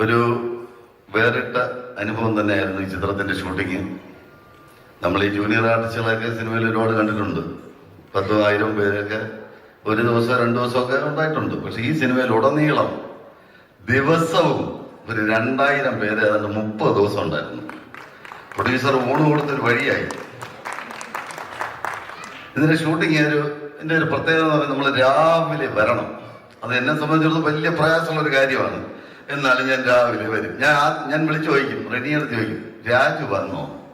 ഒരു വേറിട്ട അനുഭവം തന്നെയായിരുന്നു ഈ ചിത്രത്തിന്റെ ഷൂട്ടിങ് നമ്മൾ ഈ ജൂനിയർ ആർട്ടിസ്റ്റുകളൊക്കെ സിനിമയിൽ ഒരുപാട് കണ്ടിട്ടുണ്ട്. പത്തോ ആയിരം പേരൊക്കെ ഒരു ദിവസം രണ്ടു ദിവസമൊക്കെ ഉണ്ടായിട്ടുണ്ട്. പക്ഷെ ഈ സിനിമയിൽ ഉടനീളം ദിവസവും ഒരു രണ്ടായിരം പേര് ഏതാണ്ട് മുപ്പത് ദിവസം ഉണ്ടായിരുന്നു. പ്രൊഡ്യൂസർ ഊണ് കൊടുത്തൊരു വഴിയായി. ഇതിന്റെ ഷൂട്ടിങ് ഒരു ഇതിന്റെ ഒരു പ്രത്യേകത എന്ന് പറയുന്നത് നമ്മൾ രാവിലെ വരണം. അത് എന്നെ സംബന്ധിച്ചിടത്തോളം വലിയ പ്രയാസമുള്ള ഒരു കാര്യമാണ്. എന്നാലും ഞാൻ രാവിലെ വരും. ഞാൻ ഞാൻ വിളിച്ചു ചോദിക്കും. റെഡിയെടുത്ത് ചോദിക്കും രാജു വന്നോ?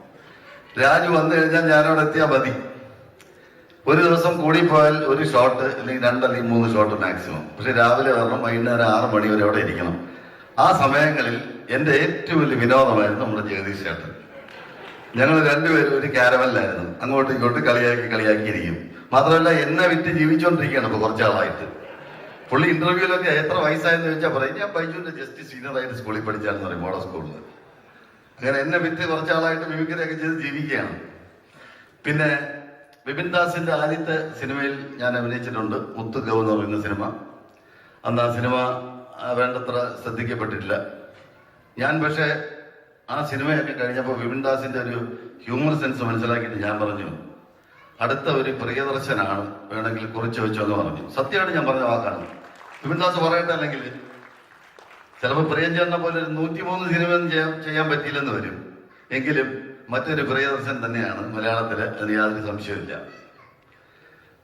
രാജു വന്നു കഴിഞ്ഞാൽ ഞാനവിടെ എത്തിയാൽ മതി. ഒരു ദിവസം കൂടി പോയാൽ ഒരു ഷോട്ട് അല്ലെങ്കിൽ രണ്ട് അല്ലെങ്കിൽ മൂന്ന് ഷോട്ട് മാക്സിമം. പക്ഷെ രാവിലെ വരണം വൈകുന്നേരം ആറ് മണി വരെ അവിടെ ഇരിക്കണം. ആ സമയങ്ങളിൽ എന്റെ ഏറ്റവും വലിയ വിനോദമായിരുന്നു നമ്മുടെ ജഗദീഷ് ചേട്ടൻ. ഞങ്ങൾ രണ്ടുപേരും ഒരു ക്യാരവനിലായിരുന്നു അങ്ങോട്ടും ഇങ്ങോട്ടും കളിയാക്കി കളിയാക്കി ഇരിക്കും. മാത്രമല്ല എന്നെ വിറ്റ് ജീവിച്ചുകൊണ്ടിരിക്കുകയാണ് ഇപ്പൊ കുറച്ചാളായിട്ട് പുള്ളി ഇന്റർവ്യൂലൊക്കെ എത്ര വയസ്സായെന്ന് ചോദിച്ചാൽ പറയും. ഞാൻ ബൈജുവിന്റെ ജസ്റ്റ് സീനിയറായിട്ട് സ്കൂളിൽ പഠിച്ചാലെന്ന് പറയും മോഡൽ സ്കൂളിൽ അങ്ങനെ എന്നെ വിറ്റ് കുറച്ചാളായിട്ട് മിമിക്രിയൊക്കെ ചെയ്ത് ജീവിക്കുകയാണ്. പിന്നെ വിപിൻ ദാസിന്റെ ആദ്യത്തെ സിനിമയിൽ ഞാൻ അഭിനയിച്ചിട്ടുണ്ട് മുത്ത് ഗവ് എന്ന് പറയുന്ന സിനിമ. അന്ന് ആ സിനിമ വേണ്ടത്ര ശ്രദ്ധിക്കപ്പെട്ടിട്ടില്ല. ഞാൻ പക്ഷേ ആ സിനിമയൊക്കെ കഴിഞ്ഞപ്പോൾ വിപിൻ ദാസിന്റെ ഒരു ഹ്യൂമർ സെൻസ് മനസ്സിലാക്കിയിട്ട് ഞാൻ പറഞ്ഞു അടുത്ത ഒരു പ്രിയദർശനാണ് വേണമെങ്കിൽ കുറിച്ച് വെച്ചോ എന്ന് പറഞ്ഞു. സത്യമായിട്ട് ഞാൻ പറഞ്ഞ വാക്കാണ്. വിപിൻ ദാസ് പറയട്ടെ അല്ലെങ്കിൽ ചിലപ്പോൾ പ്രിയഞ്ചേട്ടനെ പോലെ ഒരു നൂറ്റിമൂന്ന് സിനിമയൊന്നും ചെയ്യാൻ ചെയ്യാൻ പറ്റിയില്ലെന്ന് വരും. എങ്കിലും മറ്റൊരു പ്രിയദർശൻ തന്നെയാണ് മലയാളത്തിൽ അതിന് യാതൊരു സംശയമില്ല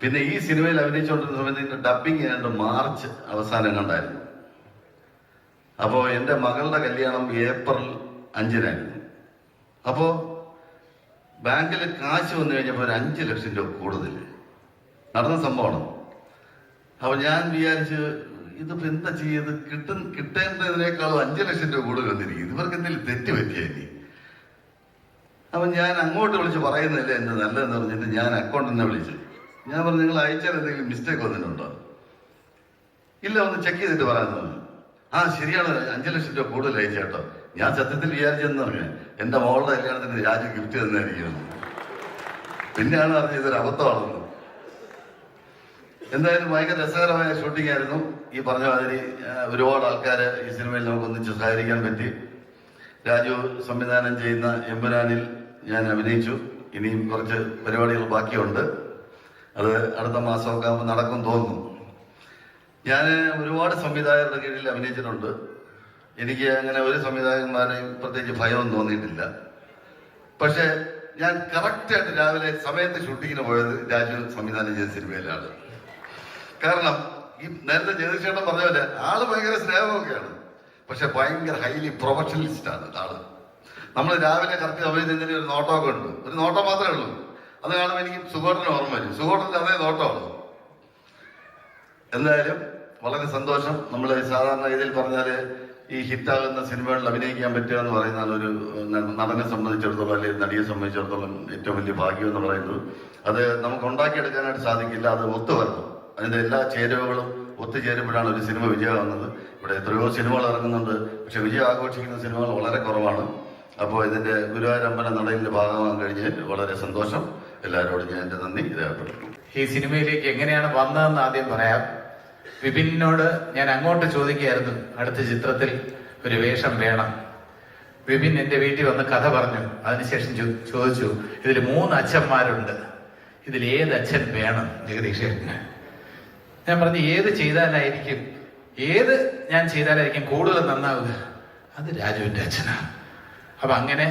പിന്നെ ഈ സിനിമയിൽ അഭിനയിച്ചുകൊണ്ടിരുന്ന സമയത്ത് ഇതിന്റെ ഡബിങ് ഏതാണ്ട് മാർച്ച് അവസാനം കണ്ടായിരുന്നു. അപ്പോൾ എന്റെ മകളുടെ കല്യാണം ഏപ്രിൽ അഞ്ചിനായിരുന്നു. അപ്പോൾ ബാങ്കിൽ കാശ് വന്നു കഴിഞ്ഞപ്പോൾ ഒരു അഞ്ച് ലക്ഷം രൂപ കൂടുതൽ നടന്ന സംഭവമാണ് അപ്പൊ ഞാൻ വിചാരിച്ച് ഇതിപ്പോ എന്താ ചെയ്യത് കിട്ടും കിട്ടേണ്ടതിനേക്കാളും അഞ്ചു ലക്ഷം രൂപ കൂടുതൽ വന്നിരിക്കും ഇവർക്ക് എന്തെങ്കിലും തെറ്റ് പറ്റിയായി അപ്പൊ ഞാൻ അങ്ങോട്ട് വിളിച്ച് പറയുന്നില്ല എന്റെ നല്ലതെന്ന് പറഞ്ഞിട്ട് ഞാൻ അക്കൗണ്ടിനെ വിളിച്ചു. ഞാൻ പറഞ്ഞു നിങ്ങൾ അയച്ചാൽ എന്തെങ്കിലും മിസ്റ്റേക്ക് വന്നിട്ടുണ്ടോ? ഇല്ല ഒന്ന് ചെക്ക് ചെയ്തിട്ട് പറയാന്ന് പറഞ്ഞു ആ ശരിയാണ്. അഞ്ചു ലക്ഷം രൂപ കൂടുതൽ അയച്ചു കേട്ടോ. ഞാൻ സത്യത്തിൽ വിചാരിച്ചെന്ന് പറഞ്ഞു എന്റെ മോളുടെ കല്യാണത്തിന് രാജു ഗിഫ്റ്റ് തന്നായിരിക്കുന്നു. പിന്നെയാണ് അറിഞ്ഞത് ഇതൊരു അബദ്ധമാണെന്ന് എന്തായാലും ഭയങ്കര രസകരമായ ഷൂട്ടിംഗ് ആയിരുന്നു. ഈ പറഞ്ഞ മാതിരി ഒരുപാട് ആൾക്കാര് ഈ സിനിമയിൽ നമുക്ക് ഒന്നിച്ച് സഹകരിക്കാൻ പറ്റി. രാജു സംവിധാനം ചെയ്യുന്ന എമ്പുരാനിൽ ഞാൻ അഭിനയിച്ചു. ഇനിയും കുറച്ച് പരിപാടികൾ ബാക്കിയുണ്ട്. അത് അടുത്ത മാസമൊക്കെ ആകുമ്പോൾ നടക്കും തോന്നുന്നു ഞാൻ ഒരുപാട് സംവിധായകരുടെ കീഴിൽ അഭിനയിച്ചിട്ടുണ്ട്. എനിക്ക് അങ്ങനെ ഒരു സംവിധായകന്മാരെയും പ്രത്യേകിച്ച് ഭയമൊന്നും തോന്നിയിട്ടില്ല. പക്ഷേ ഞാൻ കറക്റ്റായിട്ട് രാവിലെ സമയത്ത് ഷൂട്ടിങ്ങിന് പോയത് രാജു സംവിധാനം ചെയ്ത സിനിമയിലാണ് കാരണം ഈ നേരത്തെ ജഗദീഷേട്ടൻ പറഞ്ഞ പോലെ ആൾ ഭയങ്കര സ്നേഹമൊക്കെയാണ്. പക്ഷെ ഭയങ്കര ഹൈലി പ്രൊഫഷണലിസ്റ്റ് ആണ് ആൾ. നമ്മൾ രാവിലെ കറക്റ്റ് സമയത്ത് എന്തെങ്കിലും ഒരു നോട്ടമൊക്കെ ഉണ്ട്. ഒരു നോട്ടം മാത്രമേ ഉള്ളൂ. അത് കാണുമ്പോൾ എനിക്ക് സുഖോട്ടന് ഓർമ്മ വരും. സുഗോട്ടന്റെ അതേ നോട്ടമാണ്. എന്തായാലും വളരെ സന്തോഷം. നമ്മൾ സാധാരണ രീതിയിൽ പറഞ്ഞാൽ ഈ ഹിറ്റാകുന്ന സിനിമകളിൽ അഭിനയിക്കാൻ പറ്റുക എന്ന് പറയുന്നത് ഒരു നടനെ സംബന്ധിച്ചിടത്തോളം അല്ലെങ്കിൽ നടിയെ സംബന്ധിച്ചിടത്തോളം ഏറ്റവും വലിയ ഭാഗ്യം എന്ന് പറയുന്നത്. അത് നമുക്ക് ഉണ്ടാക്കിയെടുക്കാനായിട്ട് സാധിക്കില്ല. അത് ഒത്തുവരണം. അതിന്റെ എല്ലാ ചേരുവകളും ഒത്തുചേരുമ്പോഴാണ് ഒരു സിനിമ വിജയമാകുന്നത് ഇവിടെ എത്രയോ സിനിമകൾ ഇറങ്ങുന്നുണ്ട്. പക്ഷെ വിജയം ആഘോഷിക്കുന്ന സിനിമകൾ വളരെ കുറവാണ്. അപ്പോൾ ഇതിന്റെ ഗുരുവായൂരമ്പല നടയിലെ ഭാഗമാകാൻ കഴിഞ്ഞ് വളരെ സന്തോഷം. എല്ലാവരോടും ഞാൻ എന്റെ നന്ദി. രേഖപ്പെടുത്തുന്നു ഈ സിനിമയിലേക്ക് എങ്ങനെയാണ് വന്നതെന്ന് ആദ്യം പറയാം. വിപിനോട് ഞാൻ അങ്ങോട്ട് ചോദിക്കുകയായിരുന്നു. അടുത്ത ചിത്രത്തിൽ ഒരു വേഷം വേണം. വിപിൻ എന്റെ വീട്ടിൽ വന്ന് കഥ പറഞ്ഞു. അതിനുശേഷം ചോദിച്ചു ഇതിൽ മൂന്ന് അച്ഛന്മാരുണ്ട്. ഇതിൽ ഏത് അച്ഛൻ വേണം? ജഗദീഷേട്ടന് ഞാൻ പറഞ്ഞു ഏത് ചെയ്താലായിരിക്കും? ഏത് ഞാൻ ചെയ്താലായിരിക്കും കൂടുതൽ നന്നാവുക? അത് രാജുവിന്റെ അച്ഛനാണ്. അപ്പൊ അങ്ങനെ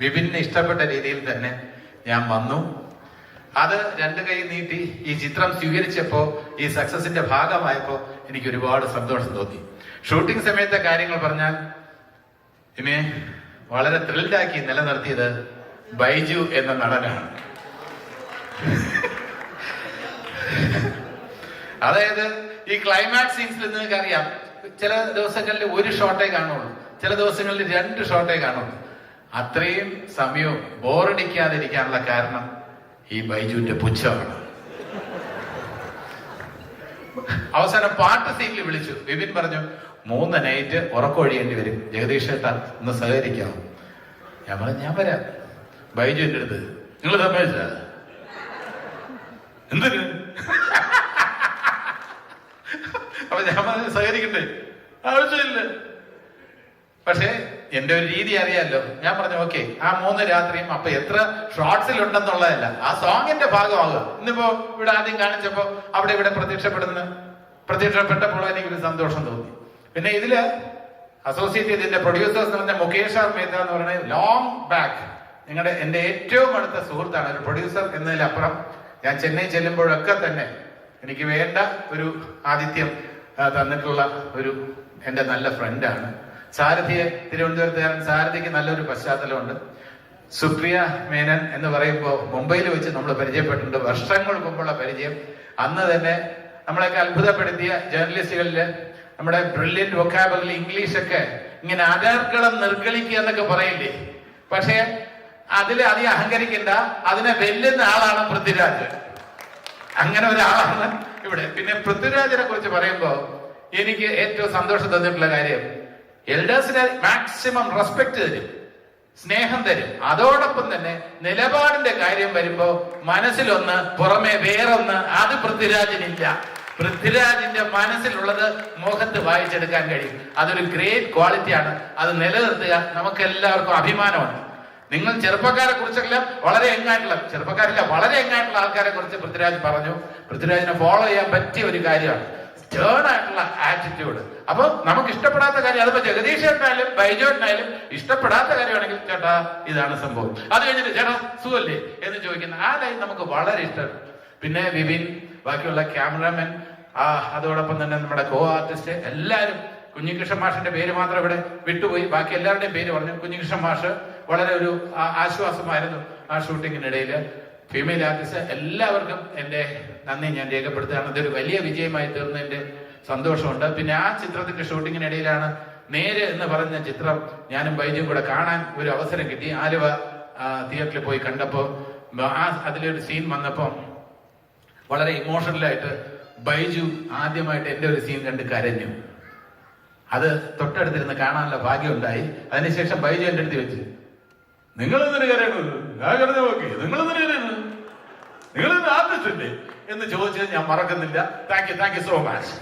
വിപിന് ഇഷ്ടപ്പെട്ട രീതിയിൽ തന്നെ ഞാൻ വന്നു. അത് രണ്ട് കൈ നീട്ടി ഈ ചിത്രം സ്വീകരിച്ചപ്പോൾ ഈ സക്സസിന്റെ ഭാഗമായപ്പോൾ എനിക്ക് ഒരുപാട് സന്തോഷം തോന്നി. ഷൂട്ടിംഗ് സമയത്തെ കാര്യങ്ങൾ പറഞ്ഞാൽ ഇനി വളരെ ത്രിൽഡാക്കി നിലനിർത്തിയത് ബൈജു എന്ന നടനാണ്. അതായത് ഈ ക്ലൈമാക്സ് സീൻസിൽ നിങ്ങൾക്ക് അറിയാം ചില ദിവസങ്ങളിൽ ഒരു ഷോട്ടേ കാണുള്ളൂ. ചില ദിവസങ്ങളിൽ രണ്ട് ഷോട്ടേ കാണുള്ളൂ. അത്രയും സമയവും ബോറടിക്കാതിരിക്കാനുള്ള കാരണം ഈ ബൈജുവിന്റെ പുച്ഛമാണ്. അവസാനം പാട്ട് സീനിൽ വിളിച്ചു. വിപിൻ പറഞ്ഞു മൂന്ന് നൈറ്റ് ഉറക്കൊഴിയേണ്ടി വരും. ജഗദീഷ് ഏട്ടാ ഒന്ന് സഹകരിക്കാമോ ഞാൻ പറഞ്ഞു ഞാൻ വരാം. ബൈജു എന്റെ അടുത്ത് നിങ്ങൾ സമ്മതിച്ച? എന്തിന്? അപ്പൊ ഞാൻ പറഞ്ഞു സഹകരിക്കണ്ടേ? ആവശ്യമില്ല. പക്ഷേ എന്റെ ഒരു രീതി അറിയാമല്ലോ ഞാൻ പറഞ്ഞു ഓക്കെ ആ മൂന്ന് രാത്രിയും അപ്പൊ എത്ര ഷോർട്സിൽ ഉണ്ടെന്നുള്ളതല്ല ആ സോങ്ങിന്റെ ഭാഗമാകുക. ഇന്നിപ്പോ ഇവിടെ ആദ്യം കാണിച്ചപ്പോ അവിടെ ഇവിടെ പ്രത്യക്ഷപ്പെടുന്ന പ്രത്യക്ഷപ്പെട്ടപ്പോൾ എനിക്കൊരു സന്തോഷം തോന്നി. പിന്നെ ഇതിൽ അസോസിയേറ്റ് ഇതിന്റെ പ്രൊഡ്യൂസേഴ്സ് എന്ന് പറഞ്ഞ മുകേഷ് ആർ എന്ന് പറയുന്നത് ലോങ് ബാക്ക് നിങ്ങളുടെ എന്റെ ഏറ്റവും അടുത്ത സുഹൃത്താണ്. ഒരു പ്രൊഡ്യൂസർ എന്നതിലപ്പുറം ഞാൻ ചെന്നൈ ചെല്ലുമ്പോഴൊക്കെ തന്നെ എനിക്ക് വേണ്ട ഒരു ആതിഥ്യം ആ, തന്നിട്ടുള്ള ഒരു എന്റെ നല്ല ഫ്രണ്ടാണ് സാരഥിയെ തിരുവനന്തപുരത്തുകാരൻ സാരഥിക്ക് നല്ലൊരു പശ്ചാത്തലമുണ്ട്. സുപ്രിയ മേനൻ എന്ന് പറയുമ്പോൾ മുംബൈയിൽ വെച്ച് നമ്മൾ പരിചയപ്പെട്ടിട്ടുണ്ട്. വർഷങ്ങൾ മുമ്പുള്ള പരിചയം. അന്ന് തന്നെ നമ്മളെയൊക്കെ അത്ഭുതപ്പെടുത്തിയ ജേർണലിസ്റ്റുകളിൽ നമ്മുടെ ബ്രില്യൻ വൊക്കാബിലി ഇംഗ്ലീഷൊക്കെ ഇങ്ങനെ അടർക്കളം നിർഗളിക്കുക എന്നൊക്കെ പറയില്ലേ? പക്ഷേ അതിൽ അധികം അഹങ്കരിക്കണ്ട. അതിനെ വെല്ലുന്ന ആളാണ് പൃഥ്വിരാജ്. അങ്ങനെ ഒരാളാണ് ഇവിടെ. പിന്നെ പൃഥ്വിരാജിനെ കുറിച്ച് പറയുമ്പോ എനിക്ക് ഏറ്റവും സന്തോഷം തന്നിട്ടുള്ള കാര്യം എൽഡേഴ്സിനെ മാക്സിമം റെസ്പെക്ട് തരും സ്നേഹം തരും. അതോടൊപ്പം തന്നെ നിലപാടിന്റെ കാര്യം വരുമ്പോ മനസ്സിലൊന്ന് പുറമെ വേറൊന്ന് അത് പൃഥ്വിരാജിനില്ല. പൃഥ്വിരാജിന്റെ മനസ്സിലുള്ളത് മുഖത്ത് വായിച്ചെടുക്കാൻ കഴിയും. അതൊരു ഗ്രേറ്റ് ക്വാളിറ്റിയാണ് അത് നിലനിർത്തുക. നമുക്ക് എല്ലാവർക്കും അഭിമാനമുണ്ട്. നിങ്ങൾ ചെറുപ്പക്കാരെ കുറിച്ചെല്ലാം വളരെ എങ്ങായിട്ടുള്ള ചെറുപ്പക്കാരില്ല വളരെ എങ്ങായിട്ടുള്ള ആൾക്കാരെ കുറിച്ച് പൃഥ്വിരാജ് പറഞ്ഞു. പൃഥ്വിരാജിനെ ഫോളോ ചെയ്യാൻ പറ്റിയ ഒരു കാര്യമാണ്. സ്റ്റേൺ ആയിട്ടുള്ള ആറ്റിറ്റ്യൂഡ് അപ്പൊ നമുക്ക് ഇഷ്ടപ്പെടാത്ത കാര്യം അതിപ്പോ ജഗദീഷ് ചേട്ടനായാലും ബൈജോട്ടനായാലും ഇഷ്ടപ്പെടാത്ത കാര്യമാണെങ്കിൽ ചേട്ടാ ഇതാണ് സംഭവം. അത് കഴിഞ്ഞിട്ട് ചേട്ടാ സുഖല്ലേ? എന്ന് ചോദിക്കുന്ന ആ ലൈൻ നമുക്ക് വളരെ ഇഷ്ടം പിന്നെ വിപിൻ ബാക്കിയുള്ള ക്യാമറാമാൻ ആ അതോടൊപ്പം തന്നെ നമ്മുടെ കോ ആർട്ടിസ്റ്റ് എല്ലാവരും കുഞ്ഞികൃഷ്ണൻ മാഷിന്റെ പേര് മാത്രം ഇവിടെ വിട്ടുപോയി. ബാക്കി എല്ലാവരുടെയും പേര് പറഞ്ഞു. കുഞ്ഞികൃഷ്ണൻ മാഷ് വളരെ ഒരു ആശ്വാസമായിരുന്നു ആ ഷൂട്ടിങ്ങിനിടയിൽ ഫീമെയിൽ ആർട്ടിസ്റ്റ് എല്ലാവർക്കും എന്റെ നന്ദി ഞാൻ രേഖപ്പെടുത്തുകയാണ് അതൊരു വലിയ വിജയമായി തീർന്നതിന്റെ സന്തോഷമുണ്ട്. പിന്നെ ആ ചിത്രത്തിന്റെ ഷൂട്ടിങ്ങിനിടയിലാണ് നേര് എന്ന് പറഞ്ഞ ചിത്രം ഞാനും ബൈജും കൂടെ കാണാൻ ഒരു അവസരം കിട്ടി. ആലുവ തിയേറ്ററിൽ പോയി കണ്ടപ്പോൾ ആ അതിലൊരു സീൻ വന്നപ്പോൾ വളരെ ഇമോഷണലായിട്ട് ബൈജു ആദ്യമായിട്ട് എന്റെ ഒരു സീൻ കണ്ട് കരഞ്ഞു. അത് തൊട്ടടുത്തിരുന്ന് കാണാനുള്ള ഭാഗ്യം ഉണ്ടായി അതിനുശേഷം ബൈജു എന്റെ അടുത്ത് വെച്ച് നിങ്ങൾ എന്തിനു കരയണത് കരഞ്ഞു നോക്കി നിങ്ങൾ എന്തിനു കരയുന്നത്? നിങ്ങൾ അല്ലേ എന്ന് ചോദിച്ചത് ഞാൻ മറക്കുന്നില്ല. Thank you thank you so much